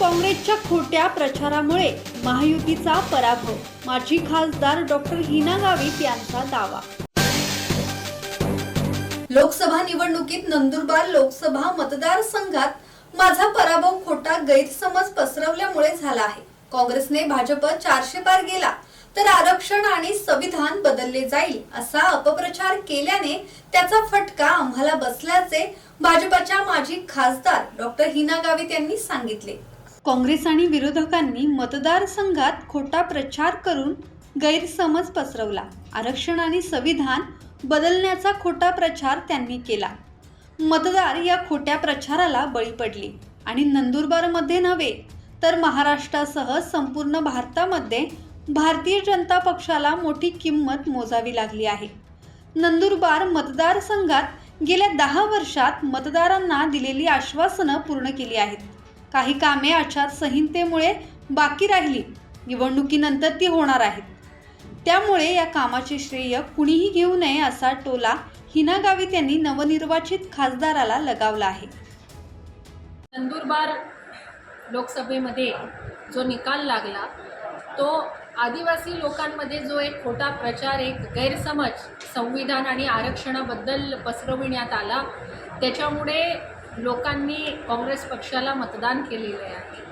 काँग्रेसच्या खोट्या प्रचारामुळे महायुतीचा पराभव. माजी खासदार डॉक्टर हिना गावित यांचा दावा. लोकसभा निवडणुकीत नंदुरबार लोकसभा मतदारसंघात माझा पराभव खोटा गैरसमज पसरवल्यामुळे झाला आहे. काँग्रेसने भाजप चारशे पार गेला तर आरक्षण आणि संविधान बदलले जाईल असा अपप्रचार केल्याने त्याचा फटका आम्हाला बसल्याचे भाजपच्या माजी खासदार डॉक्टर हिना गावित यांनी सांगितले. काँग्रेस आणि विरोधकांनी मतदारसंघात खोटा प्रचार करून गैरसमज पसरवला. आरक्षण आणि संविधान बदलण्याचा खोटा प्रचार त्यांनी केला. मतदार या खोट्या प्रचाराला बळी पडले. आणि नंदुरबारमध्ये नव्हे तर महाराष्ट्रासह संपूर्ण भारतामध्ये भारतीय जनता पक्षाला मोठी किंमत मोजावी लागली आहे. नंदुरबार मतदारसंघात गेल्या दहा वर्षात मतदारांना दिलेली आश्वासनं पूर्ण केली आहेत. काही कामे आचारसंहितेमुळे बाकी राहिली. निवडणुकीनंतर ती होणार आहेत. त्यामुळे या कामाचे श्रेय कुणीही घेऊ नये असा टोला हिना गावित यांनी नवनिर्वाचित खासदाराला लगावला आहे. नंदुरबार लोकसभेमध्ये जो निकाल लागला तो आदिवासी लोकांमध्ये जो एक खोटा प्रचार एक गैरसमज संविधान आणि आरक्षणाबद्दल पसरविण्यात आला त्याच्यामुळे लोकांनी काँग्रेस पक्षाला मतदान केलेले आहे.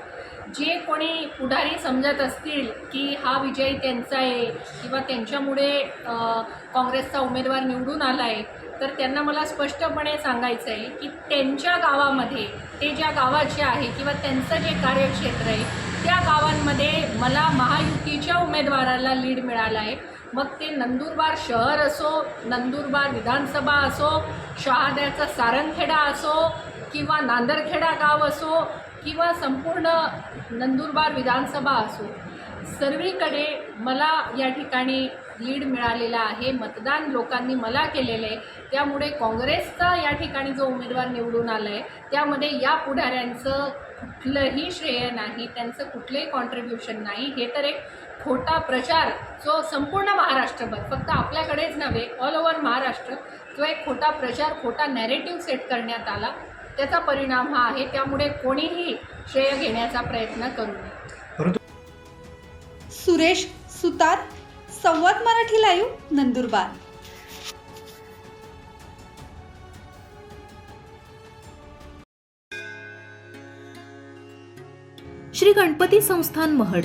जे कोणी पुढारी समजत असतील की हा विजय त्यांचा आहे किंवा त्यांच्यामुळे काँग्रेसचा उमेदवार निवडून आला आहे तर त्यांना मला स्पष्टपणे सांगायचं आहे की त्यांच्या गावामध्ये ते ज्या गावाचे आहे किंवा त्यांचं जे कार्यक्षेत्र आहे त्या गावांमध्ये मला महायुतीच्या उमेदवाराला लीड मिळाला आहे. मग ते नंदुरबार शहर असो नंदुरबार विधानसभा असो शहाद्याचा सारंगखेडा असो किंवा नांदरखेडा गाव असो किंवा संपूर्ण नंदुरबार विधानसभा असो सर्वीकडे मला या ठिकाणी लीड मिळालेला आहे मतदान लोकांनी मला केलेलं. आहे त्यामुळे काँग्रेसचा या ठिकाणी जो उमेदवार निवडून आला आहे त्यामध्ये या पुढाऱ्यांचं कुठलंही श्रेय नाही त्यांचं कुठलंही कॉन्ट्रीब्युशन नाही. हे तर एक खोटा प्रचार जो संपूर्ण महाराष्ट्रभर फक्त आपल्याकडेच नव्हे ऑल ओव्हर महाराष्ट्र जो एक खोटा प्रचार खोटा नॅरेटिव्ह सेट करण्यात आला त्याचा परिणाम हा आहे. त्यामुळे कोणीही श्रेय घेण्याचा प्रयत्न करू नये. सुरेश सुतार संवाद मराठी लाईव्ह नंदुरबार. श्री गणपती संस्थान महड.